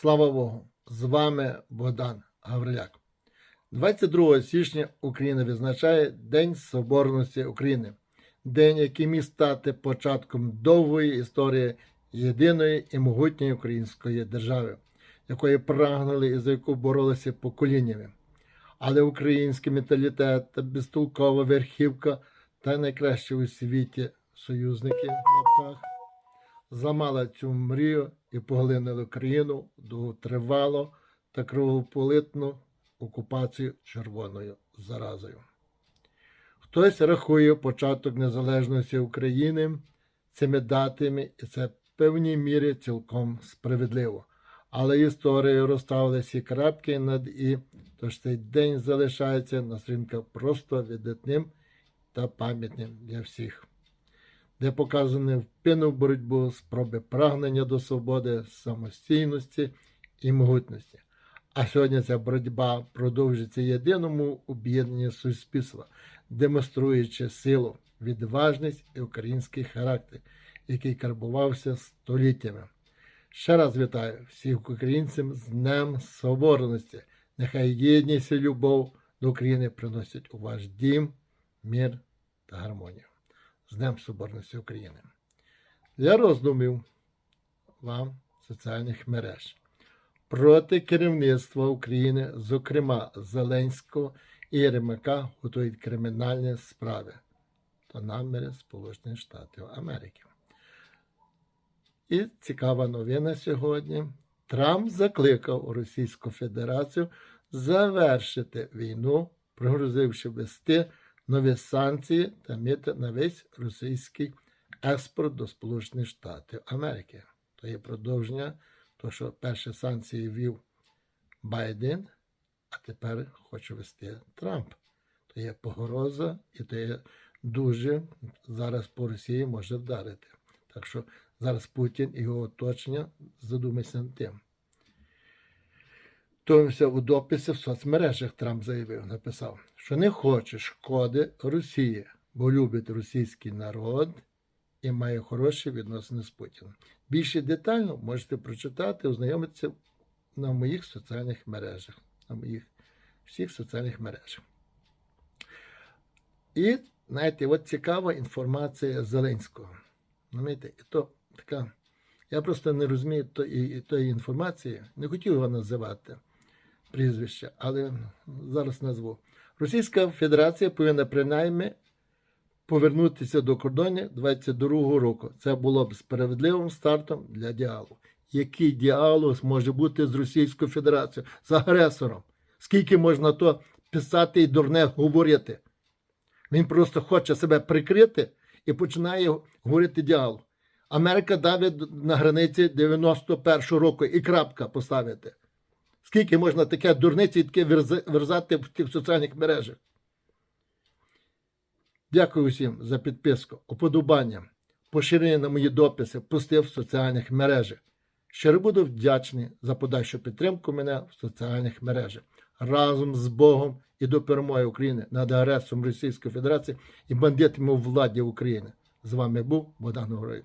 Слава Богу! З вами Богдан Гавриляк. 22 січня Україна відзначає День Соборності України, день, який міг стати початком довгої історії єдиної і могутньої української держави, якої прагнули і за яку боролися поколіннями. Але український менталітет та безтолкова верхівка та найкращі у світі союзники в лапках зламала цю мрію і поглинили країну довготривалу та кровополитну окупацію червоною заразою. Хтось рахує початок незалежності України цими датами, і це в певній мірі цілком справедливо. Але історією розставили всі крапки над і, тож цей день залишається на сторінках просто видатним та пам'ятним для всіх де показані впину боротьбу, спроби прагнення до свободи, самостійності і могутності. А сьогодні ця боротьба продовжується єдиному об'єднанні суспільства, демонструючи силу, відважність і український характер, який карбувався століттями. Ще раз вітаю всіх українців з Днем Соборності. Нехай єдність і любов до України приносять у ваш дім, мир та гармонію з Днем Соборності України. Для роздумів вам соціальних мереж проти керівництва України, зокрема Зеленського і Єремака, готують кримінальні справи та наміри Сполучених Штатів Америки. І цікава новина сьогодні. Трамп закликав Російську Федерацію завершити війну, пригрозивши вести нові санкції та мити на весь російський експорт до Сполучених Штатів Америки. То є продовження, того, що перші санкції ввів Байден, а тепер хоче вести Трамп. То є погроза, і то є дуже зараз по Росії може вдарити. Так що зараз Путін і його оточення задумайся над тим. Томся у дописі в соцмережах Трамп заявив, написав, що не хоче шкоди Росії, бо любить російський народ і має хороші відносини з Путіним. Більше детально можете прочитати, ознайомитися на моїх соціальних мережах, на моїх всіх соціальних мережах. І, знаєте, от цікава інформація Зеленського. Знаєте, то така. Я просто не розумію тої, тої інформації, не хотів його називати прізвище, але зараз назву. Російська Федерація повинна принаймні повернутися до кордонів 22-го року. Це було б справедливим стартом для діалогу. Який діалог може бути з Російською Федерацією, з агресором? Скільки можна то писати і дурне говорити? Він просто хоче себе прикрити і починає говорити діалог. Америка давить на границі 91-го року і крапка поставити. Скільки можна таке дурниці таке верзати в тих соціальних мережах? Дякую всім за підписку, уподобання, поширення на мої дописи, пости в соціальних мережах. Щиро буду вдячний за подальшу підтримку мене в соціальних мережах. Разом з Богом і до перемоги України над агресором Російської Федерації і бандитами у владі України. З вами був Богдан Горой.